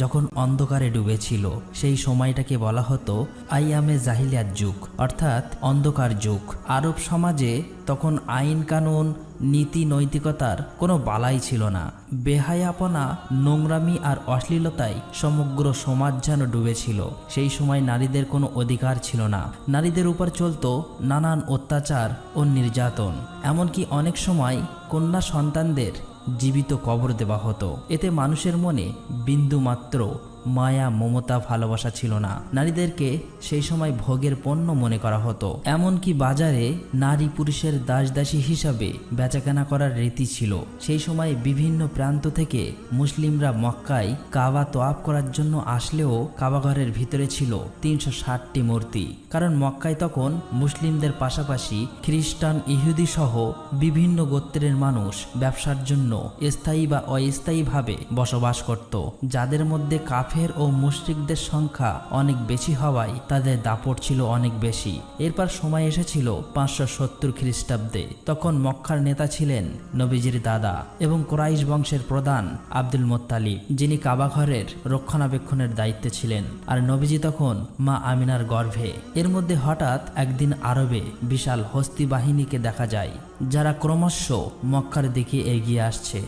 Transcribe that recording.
যখন অন্ধকারে ডুবেছিল, সেই সময়টাকে বলা হতো আইয়ামে জাহিলিয়াত যুগ, অর্থাৎ অন্ধকার যুগ। আরব সমাজে তখন আইন কানুন, নীতি নৈতিকতার কোনো বালাই ছিল না। বেহায়াপনা, নোংরামি আর অশ্লীলতায় সমগ্র সমাজ যেন ডুবেছিল। সেই সময় নারীদের কোনো অধিকার ছিল না। নারীদের উপর চলতো নানান অত্যাচার ও নির্যাতন। এমনকি অনেক সময় কন্যা সন্তানদের জীবিত কবর দেওয়া হতো। এতে মানুষের মনে বিন্দু মাত্র মায়া, মমতা, ভালোবাসা ছিল না। নারীদেরকে সেই সময় ভোগের পণ্য মনে করা হতো। এমনকি বাজারে নারী পুরুষের দাসদাসী হিসাবে বেচাকেনা করার রীতি ছিল। সেই সময় বিভিন্ন প্রান্ত থেকে মুসলিমরা মক্কায় কাবা তোয়াব করার জন্য আসলেও কাবাঘরের ভিতরে ছিল তিনশো ষাটটি মূর্তি। কারণ মক্কায় তখন মুসলিমদের পাশাপাশি খ্রিস্টান, ইহুদি সহ বিভিন্ন গোত্রের মানুষ ব্যবসার জন্য স্থায়ী বা অস্থায়ীভাবে বসবাস করত। যাদের মধ্যে কাফের ও মুশরিকদের সংখ্যা অনেক বেশি হওয়ায় তাদের দাপট ছিল অনেক বেশি। এরপর সময় এসেছিল পাঁচশো সত্তর খ্রিস্টাব্দে, তখন মক্কার নেতা ছিলেন নবীজির দাদা এবং কোরাইশ বংশের প্রধান আব্দুল মোত্তালিব, যিনি কাবাঘরের রক্ষণাবেক্ষণের দায়িত্বে ছিলেন। আর নবীজি তখন মা আমিনার গর্ভে। এর মধ্যে হঠাৎ একদিন আরবে বিশাল হস্তি বাহিনীকে দেখা যায়, যারা ক্রমশ মক্কার দিকে এগিয়ে আসছে।